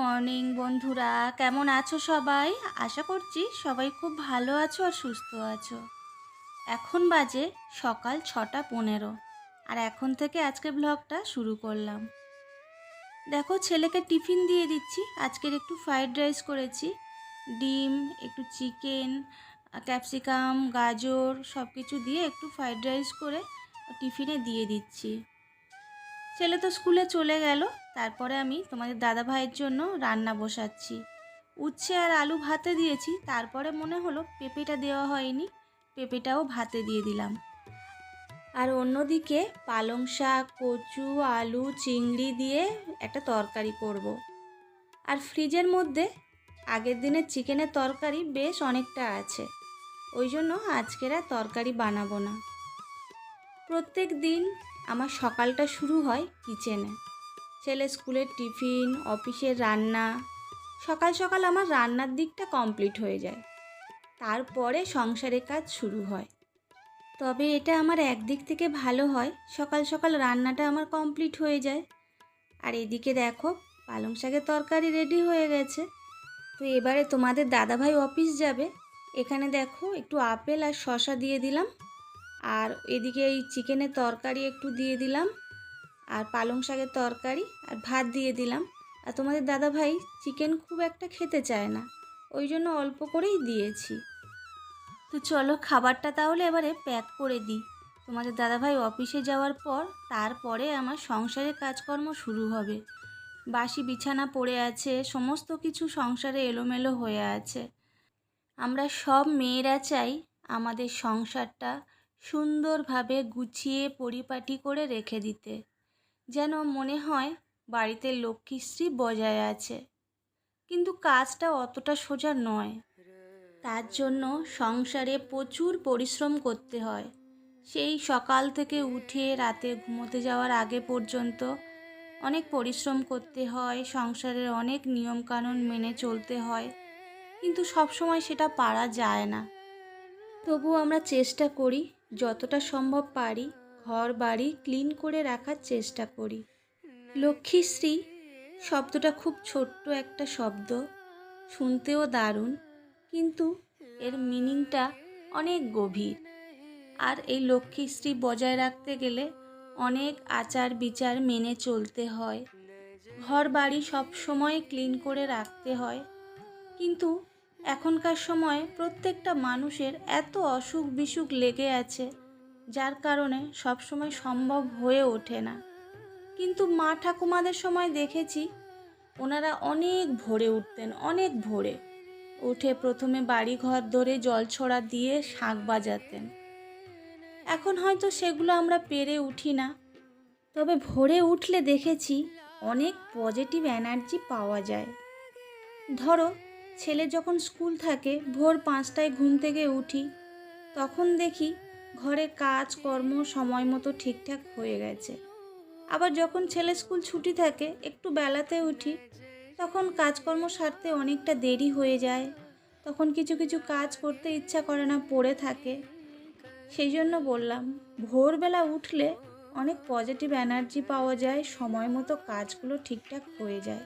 Morning, বন্ধুরা। কেমন আছো সবাই? আশা করছি সবাই খুব ভালো আছো আর সুস্থ আছো। এখন বাজে সকাল ছটা পনেরো, আর এখন থেকে আজকে ব্লগটা শুরু করলাম। দেখো, ছেলেকে টিফিন দিয়ে দিচ্ছি। আজকের একটু ফ্রাইড রাইস করেছি। ডিম, একটু চিকেন ক্যাপসিকাম গাজর সব কিছু দিয়ে একটু ফ্রাইড রাইস করে টিফিনে দিয়ে দিচ্ছি। ছেলে তো স্কুলে চলে গেল। তারপরে আমি তোমাদের দাদা ভাইয়ের জন্য রান্না বসাচ্ছি। উচ্ছে আর আলু ভাতে দিয়েছি, তারপরে মনে হলো পেঁপেটা দেওয়া হয়নি, পেঁপেটাও ভাতে দিয়ে দিলাম। আর অন্যদিকে পালং শাক, কচু, আলু, চিংড়ি দিয়ে একটা তরকারি করব। আর ফ্রিজের মধ্যে আগের দিনের চিকেনের তরকারি বেশ অনেকটা আছে। ওই জন্য আজকের আর তরকারি বানাবো না। প্রত্যেক দিন আমার সকালটা শুরু হয় কিচেনে। ছেলে স্কুলের টিফিন, অফিসের রান্না, সকাল সকাল আমার রান্নার দিকটা কমপ্লিট হয়ে যায়। তারপরে সংসারের কাজ শুরু হয়। তবে এটা আমার একদিক থেকে ভালো হয়, সকাল সকাল রান্নাটা আমার কমপ্লিট হয়ে যায়। আর এদিকে দেখো, পালং শাকের তরকারি রেডি হয়ে গেছে। তো এবারে তোমাদের দাদাভাই অফিস যাবে। এখানে দেখো একটু আপেল আর শশা দিয়ে দিলাম। আর এদিকে এই চিকেনের তরকারি একটু দিয়ে দিলাম আর পালং শাকের তরকারি আর ভাত দিয়ে দিলাম। আর তোমাদের দাদা ভাই চিকেন খুব একটা খেতে চায় না, ওই জন্য অল্প করেই দিয়েছি। তো চলো খাবারটা তাহলে এবারে প্যাক করে দিই। তোমাদের দাদাভাই অফিসে যাওয়ার পর তারপরে আমার সংসারের কাজকর্ম শুরু হবে। বাসি বিছানা পড়ে আছে, সমস্ত কিছু সংসারে এলোমেলো হয়ে আছে। আমরা সব মেয়েরা চাই আমাদের সংসারটা সুন্দরভাবে গুছিয়ে পরিপাটি করে রেখে দিতে, যেন মনে হয় বাড়িতে লক্ষ্মীশ্রী বজায় আছে। কিন্তু কাজটা অতটা সোজা নয়। তার জন্য সংসারে প্রচুর পরিশ্রম করতে হয়। সেই সকাল থেকে উঠে রাতে ঘুমোতে যাওয়ার আগে পর্যন্ত অনেক পরিশ্রম করতে হয়, সংসারের অনেক নিয়মকানুন মেনে চলতে হয়, কিন্তু সবসময় সেটা পারা যায় না। তবু আমরা চেষ্টা করি যতটা সম্ভব পারি ঘর বাড়ি ক্লিন করে রাখার চেষ্টা করি। লক্ষ্মীশ্রী শব্দটা খুব ছোট্ট একটা শব্দ, শুনতেও দারুণ, কিন্তু এর মিনিংটা অনেক গভীর। আর এই লক্ষ্মীশ্রী বজায় রাখতে গেলে অনেক আচার বিচার মেনে চলতে হয়। ঘর বাড়ি সব সময় ক্লিন করে রাখতে হয়, কিন্তু এখনকার সময়ে প্রত্যেকটা মানুষের এত অসুখ বিসুখ লেগে আছে, যার কারণে সবসময় সম্ভব হয়ে ওঠে না। কিন্তু মা ঠাকুমাদের সময় দেখেছি, ওনারা অনেক ভোরে উঠতেন, অনেক ভোরে। উঠে প্রথমে বাড়ি ঘর ধরে জল ছড়া দিয়ে শাঁখ বাজাতেন। এখন হয়তো সেগুলো আমরা পেরে উঠি না। তবে ভোরে উঠলে দেখেছি, অনেক পজিটিভ এনার্জি পাওয়া যায়। ধরো ছেলে যখন স্কুল থাকে, ভোর পাঁচটায় ঘুম থেকে উঠি, তখন দেখি ঘরে কাজ, কর্ম, সময় মতো ঠিকঠাক হয়ে গেছে। আবার যখন ছেলে স্কুল ছুটি থাকে, একটু বেলাতে উঠি, তখন কাজকর্ম সারতে অনেকটা দেরি হয়ে যায়। তখন কিছু কিছু কাজ করতে ইচ্ছা করে না, পড়ে থাকে। সেই জন্য বললাম, ভোরবেলা উঠলে অনেক পজিটিভ এনার্জি পাওয়া যায়, সময় মতো কাজগুলো ঠিকঠাক হয়ে যায়।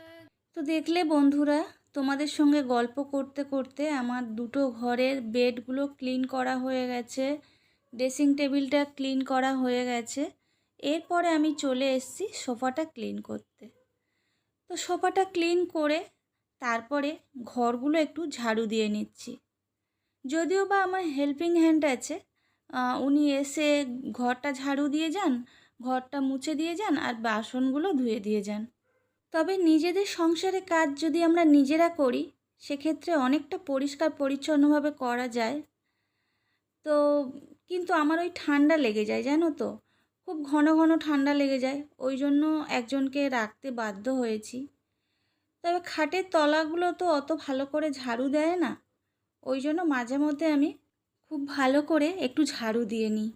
তো দেখলে বন্ধুরা তোমাদের সঙ্গে গল্প করতে করতে আমার দুটো ঘরের বেডগুলো ক্লিন করা হয়ে গেছে, ড্রেসিং টেবিলটা ক্লিন করা হয়ে গেছে। এরপরে আমি চলে এসেছি সোফাটা ক্লিন করতে। তো সোফাটা ক্লিন করে তারপরে ঘরগুলো একটু ঝাড়ু দিয়ে নিচ্ছি। যদিও বা আমার হেল্পিং হ্যান্ড আছে উনি এসে ঘরটা ঝাড়ু দিয়ে যান, ঘরটা মুছে দিয়ে যান আর বাসনগুলো ধুয়ে দিয়ে যান। তবে নিজেদের সংসারে কাজ যদি আমরা নিজেরা করি, সেক্ষেত্রে অনেকটা পরিষ্কার পরিচ্ছন্নভাবে করা যায়। তো কিন্তু আমার ওই ঠান্ডা লেগে যায়, জানো তো? খুব ঘন ঘন ঠান্ডা লেগে যায়, ওই জন্য একজনকে রাখতে বাধ্য হয়েছি। তবে খাটের তলাগুলো তো অত ভালো করে ঝাড়ু দেয় না, ওই জন্য মাঝে মধ্যে আমি খুব ভালো করে একটু ঝাড়ু দিয়ে নিই।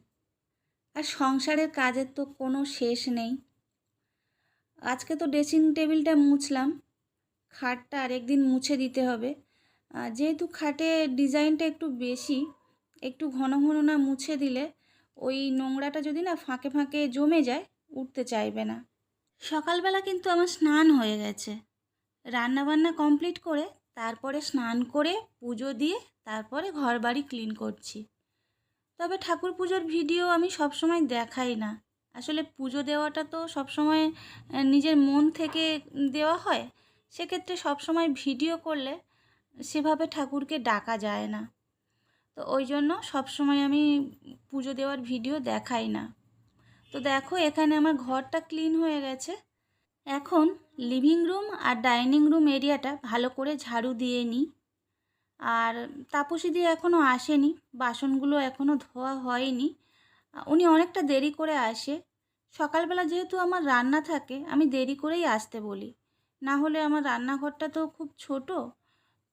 আর সংসারের কাজের তো কোনো শেষ নেই। আজকে তো ড্রেসিং টেবিলটা মুছলাম। খাটটা আরেকদিন মুছে দিতে হবে। যেহেতু খাটের ডিজাইনটা একটু বেশি, একটু ঘন ঘন না মুছে দিলে ওই নোংরাটা যদি না ফাঁকে ফাঁকে জমে যায়, উঠতে চাইবে না। সকালবেলা কিন্তু আমার স্নান হয়ে গেছে। রান্নাবান্না কমপ্লিট করে তারপরে স্নান করে পুজো দিয়ে তারপরে ঘর বাড়ি ক্লিন করছি। তবে ঠাকুর পুজোর ভিডিও আমি সবসময় দেখাই না। আসলে পুজো দেওয়াটা তো সবসময় নিজের মন থেকে দেওয়া হয়। সেক্ষেত্রে সবসময় ভিডিও করলে সেভাবে ঠাকুরকে ডাকা যায় না। তো ওই জন্য সবসময় আমি পুজো দেওয়ার ভিডিও দেখাই না। তো দেখো এখানে আমার ঘরটা ক্লিন হয়ে গেছে। এখন লিভিং রুম আর ডাইনিং রুম এরিয়াটা ভালো করে ঝাড়ু দিয়ে নিই। আর তাপসী দিয়ে এখনও আসেনি, বাসনগুলো এখনও ধোয়া হয়নি। উনি অনেকটা দেরি করে আসে। সকালবেলা যেহেতু আমার রান্না থাকে, আমি দেরি করেই আসতে বলি। না হলে আমার রান্নাঘরটা তো খুব ছোট,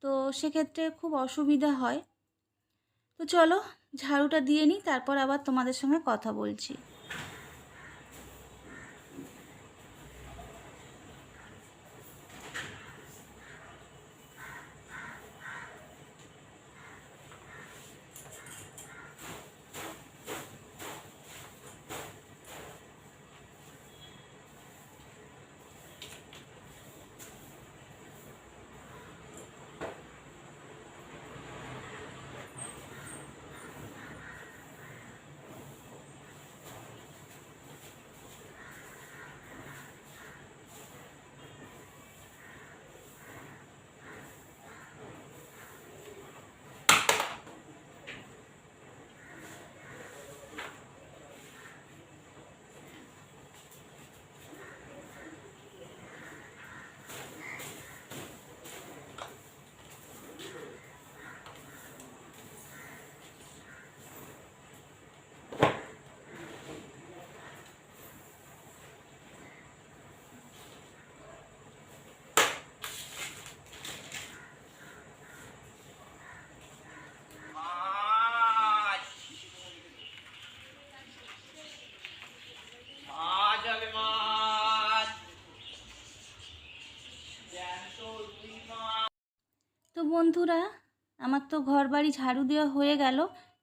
তো সেক্ষেত্রে খুব অসুবিধা হয়। তো চলো, ঝাড়ুটা দিয়ে নিই, তারপর আবার তোমাদের সঙ্গে কথা বলছি মাছ মাছ হবে মাছ জ্যান্ত রুই মাছ তো বন্ধুরা, আমার তো ঘর বাড়ি ঝাড়ু দেওয়া হয়ে গেল।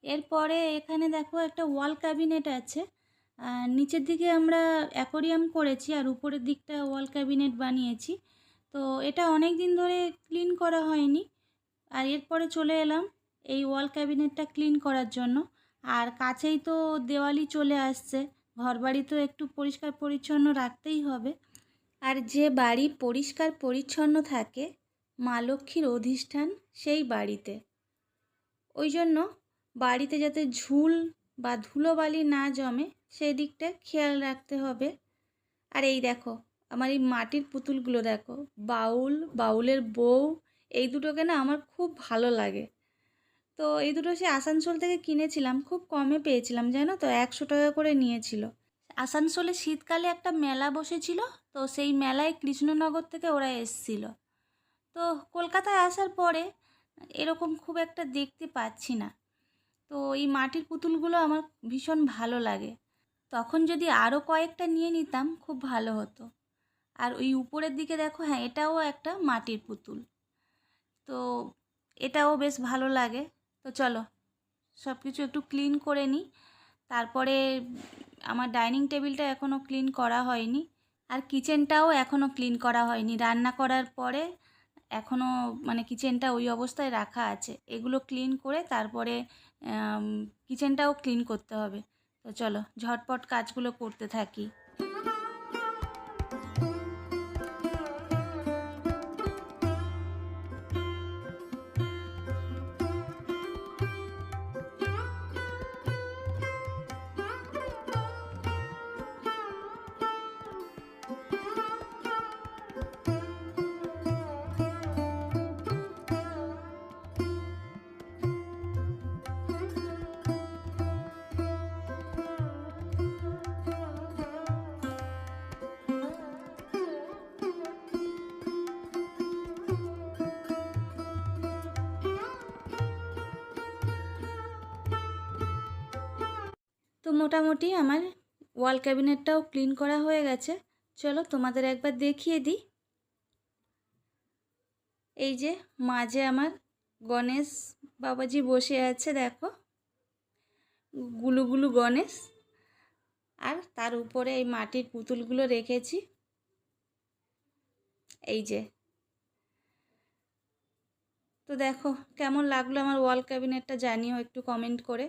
এরপরে এখানে দেখো একটা ওয়াল ক্যাবিনেট আছে। আর নিচের দিকে আমরা অ্যাকোরিয়াম করেছি আর উপরের দিকটা ওয়াল ক্যাবিনেট বানিয়েছি। তো এটা অনেক দিন ধরে ক্লিন করা হয়নি। আর এরপরে চলে এলাম এই ওয়াল ক্যাবিনেটটা ক্লিন করার জন্য। আর কাছেই তো দেওয়ালি চলে আসছে। ঘর বাড়ি তো একটু পরিষ্কার পরিচ্ছন্ন রাখতেই হবে। আর যে বাড়ি পরিষ্কার পরিচ্ছন্ন থাকে মা লক্ষ্মীর অধিষ্ঠান সেই বাড়িতে। ওই জন্য বাড়িতে যাতে ঝুল বা ধুলোবালি না জমে সেই দিকটা খেয়াল রাখতে হবে। আর এই দেখো, আমার এই মাটির পুতুলগুলো দেখো, বাউল, বাউলের বউ, এই দুটোকে না আমার খুব ভালো লাগে। তো এই দুটো সে আসানসোল থেকে কিনেছিলাম, খুব কমে পেয়েছিলাম, জানো তো? একশো টাকা করে নিয়েছিল। আসানসোলে শীতকালে একটা মেলা বসেছিল, তো সেই মেলায় কৃষ্ণনগর থেকে ওরা এসছিল। তো কলকাতায় আসার পরে এরকম খুব একটা দেখতে পাচ্ছি না। তো এই মাটির পুতুলগুলো আমার ভীষণ ভালো লাগে। তখন যদি আরও কয়েকটা নিয়ে নিতাম, খুব ভালো হতো। আর ওই উপরের দিকে দেখো হ্যাঁ এটাও একটা মাটির পুতুল। তো এটাও বেশ ভালো লাগে। তো চলো সব কিছু একটু ক্লিন করে নিই। তারপরে আমার ডাইনিং টেবিলটা এখনও ক্লিন করা হয়নি। আর কিচেনটাও এখনও ক্লিন করা হয়নি। রান্না করার পরে এখনও মানে কিচেনটা ওই অবস্থায় রাখা আছে। এগুলো ক্লিন করে তারপরে কিচেনটাও ক্লিন করতে হবে। তো চলো, ঝটপট কাজগুলো করতে থাকি। মোটামুটি আমার ওয়াল ক্যাবিনেটটাও ক্লিন করা হয়ে গেছে। চলো তোমাদের একবার দেখিয়ে দিই। এই যে মাঝে আমার গণেশ বাবাজি বসে আছে, দেখো। গুলু গুলু গণেশ। আর তার উপরে এই মাটির পুতুলগুলো রেখেছি। এই যে। তো দেখো কেমন লাগল আমার ওয়াল ক্যাবিনেটটা জানিও একটু কমেন্ট করে।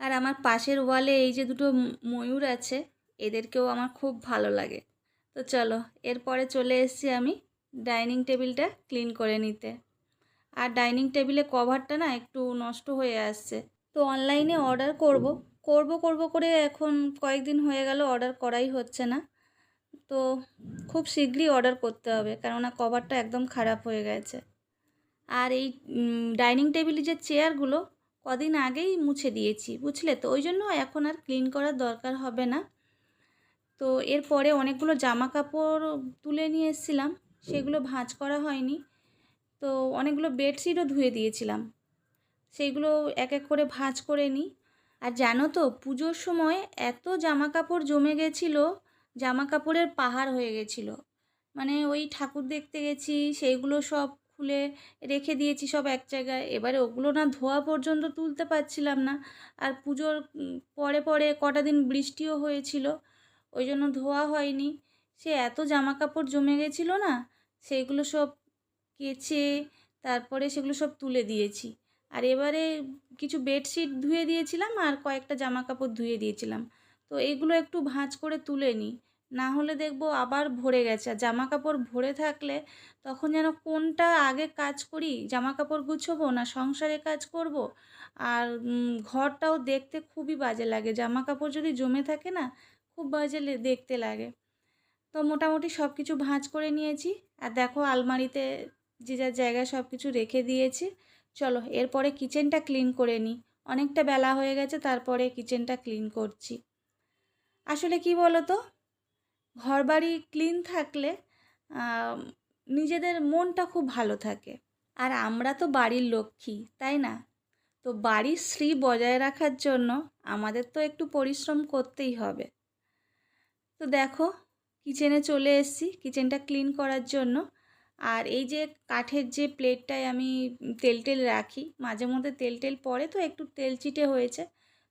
আর আমার পাশের ওয়ালে এই যে দুটো ময়ূর আছে, এদেরকেও আমার খুব ভালো লাগে। তো চলো, এরপরে চলে এসেছি আমি ডাইনিং টেবিলটা ক্লিন করে নিতে। আর ডাইনিং টেবিলে কভারটা না একটু নষ্ট হয়ে আসছে। তো অনলাইনে অর্ডার করব। করব করব করে এখন কয়েকদিন হয়ে গেল অর্ডার করাই হচ্ছে না। তো খুব শীঘ্রই অর্ডার করতে হবে, কেননা কভারটা একদম খারাপ হয়ে গেছে। আর এই ডাইনিং টেবিলে যে চেয়ারগুলো কদিন আগেই মুছে দিয়েছি, বুঝলে তো? ওই জন্য এখন আর ক্লিন করার দরকার হবে না। তো এরপরে অনেকগুলো জামা কাপড় তুলে নিয়ে এসেছিলাম, সেগুলো ভাঁজ করা হয়নি। তো অনেকগুলো বেডশিটও ধুয়ে দিয়েছিলাম সেইগুলো এক এক করে ভাঁজ করে নিই। আর জানো তো, পুজোর সময় এত জামা কাপড় জমে গেছিল, জামা কাপড়ের পাহাড় হয়ে গেছিল। মানে ওই ঠাকুর দেখতে গেছি, সেইগুলো সব খুলে রেখে দিয়েছি সব এক জায়গায়। এবারে ওগুলো না ধোয়া পর্যন্ত তুলতে পারছিলাম না। আর পুজোর পরে পরে কটা দিন বৃষ্টিও হয়েছিল, ওই জন্য ধোয়া হয়নি। সে এত জামা কাপড় জমে গেছিল না সেইগুলো সব কেচে, তারপরে সেগুলো সব তুলে দিয়েছি। আর এবারে কিছু বেডশিট ধুয়ে দিয়েছিলাম আর কয়েকটা জামা কাপড় ধুয়ে দিয়েছিলাম। তো এগুলো একটু ভাঁজ করে তুলে নিই। না হলে দেখব আবার ভরে গেছে। আর জামা কাপড় ভরে থাকলে তখন যেন কোনটা আগে কাজ করি জামা কাপড় গুছোবো না সংসারে কাজ করব? আর ঘরটাও দেখতে খুবই বাজে লাগে। জামা কাপড় যদি জমে থাকে না, খুব বাজে দেখতে লাগে। তো মোটামুটি সব কিছু ভাঁজ করে নিয়েছি। আর দেখো আলমারিতে যে যার জায়গায় সব কিছু রেখে দিয়েছি। চলো এরপরে কিচেনটা ক্লিন করে নিই। অনেকটা বেলা হয়ে গেছে, তারপরে কিচেনটা ক্লিন করছি। আসলে কি বলো তো ঘরবাড়ি ক্লিন থাকলে নিজেদের মনটা খুব ভালো থাকে। আর আমরা তো বাড়ির লক্ষ্মী, তাই না? তো বাড়ির শ্রী বজায় রাখার জন্য আমাদের তো একটু পরিশ্রম করতেই হবে। তো দেখো, কিচেনে চলে এসেছি, কিচেনটা ক্লিন করার জন্য। আর এই যে কাঠের যে প্লেটটায় আমি তেল টেল রাখি, মাঝে মধ্যে তেল টেল পড়ে তো একটু তেল চিটে হয়েছে।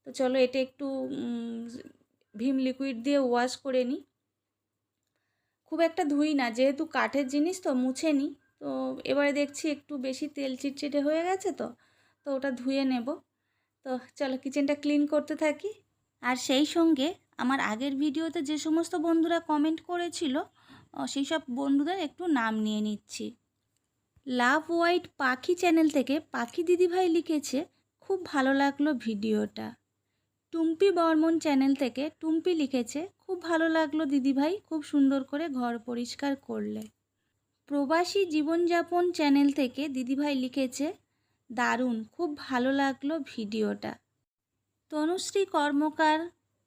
তো চলো এটা একটু ভীম লিকুইড দিয়ে ওয়াশ করে নিই। খুব একটা ধুই না, যেহেতু কাঠের জিনিস তো মুছে নিই তো এবারে দেখছি একটু বেশি তেল চিটচিটে হয়ে গেছে তো তো ওটা ধুয়ে নেব। তো চলো কিচেনটা ক্লিন করতে থাকি। আর সেই সঙ্গে আমার আগের ভিডিওতে যে সমস্ত বন্ধুরা কমেন্ট করেছিল সেই সব বন্ধুদের একটু নাম নিয়ে নিচ্ছি। লাভ হোয়াইট পাখি চ্যানেল থেকে পাখি দিদিভাই লিখেছে, খুব ভালো লাগল ভিডিওটা। টুম্পি বর্মন চ্যানেল থেকে টুম্পি লিখেছে খুব ভালো লাগল দিদিভাই খুব সুন্দর করে ঘর পরিষ্কার করলে। প্রবাসী জীবনযাপন চ্যানেল থেকে দিদিভাই লিখেছে, দারুণ, খুব ভালো লাগল ভিডিওটা। তনুশ্রী কর্মকার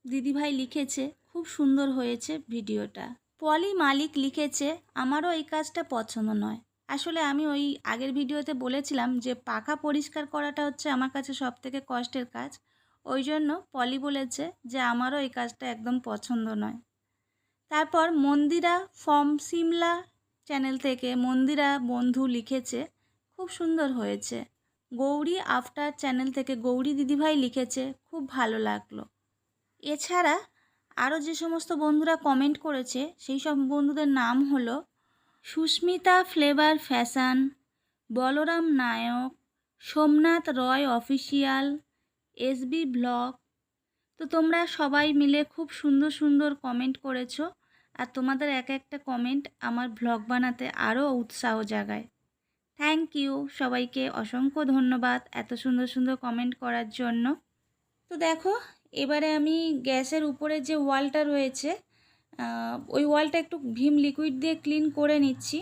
দিদিভাই লিখেছে, খুব সুন্দর হয়েছে ভিডিওটা। পলি মালিক লিখেছে, আমারও এই কাজটা পছন্দ নয়। আসলে আমি ওই আগের ভিডিওতে বলেছিলাম যে পাখা পরিষ্কার করাটা হচ্ছে আমার কাছে সব থেকে কষ্টের কাজ। ওই জন্য পলি বলেছে যে আমারও এই কাজটা একদম পছন্দ নয়। তারপর মন্দিরা ফর্ম সিমলা চ্যানেল থেকে মন্দিরা বন্ধু লিখেছে, খুব সুন্দর হয়েছে। গৌরী আফটার চ্যানেল থেকে গৌরী দিদিভাই লিখেছে, খুব ভালো লাগল। এছাড়া আরও যে সমস্ত বন্ধুরা কমেন্ট করেছে, সেই সব বন্ধুদের নাম হলো Susmita flavour fashion, Balaram Nayak, Somnath Roy official SB blog. তো তোমরা সবাই মিলে খুব সুন্দর সুন্দর কমেন্ট করেছ। আর তোমাদের এক একটা কমেন্ট আমার ব্লগ বানাতে আরও উৎসাহ জাগায়। থ্যাংক ইউ সবাইকে অসংখ্য ধন্যবাদ এত সুন্দর সুন্দর কমেন্ট করার জন্য। তো দেখো, এবারে আমি গ্যাসের উপরে যে ওয়ালটা রয়েছে ওই ওয়ালটা একটু ভীম লিকুইড দিয়ে ক্লিন করে নিচ্ছি।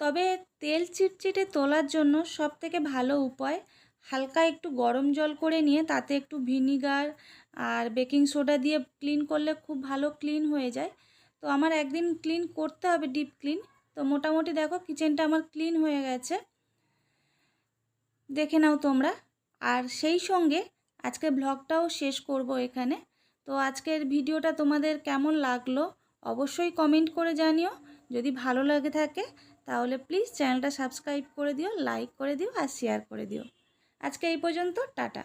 তবে তেল চিটচিটে তোলার জন্য সব থেকে ভালো উপায় হালকা একটু গরম জল করে নিয়ে তাতে একটু ভিনিগার আর বেকিং সোডা দিয়ে ক্লিন করলে খুব ভালো ক্লিন হয়ে যায়। তো আমার একদিন ক্লিন করতে হবে ডিপ ক্লিন। তো মোটামুটি দেখো কিচেনটা আমার ক্লিন হয়ে গেছে। দেখে নাও তোমরা। আর সেই সঙ্গে আজকে ব্লগটাও শেষ করব এখানে। তো আজকের ভিডিওটা তোমাদের কেমন লাগল অবশ্যই কমেন্ট করে জানিও। যদি ভালো লাগে থাকে তাহলে প্লিজ চ্যানেলটা সাবস্ক্রাইব করে দিও, লাইক করে দিও আর শেয়ার করে দিও। আজকে এই পর্যন্ত টাটা।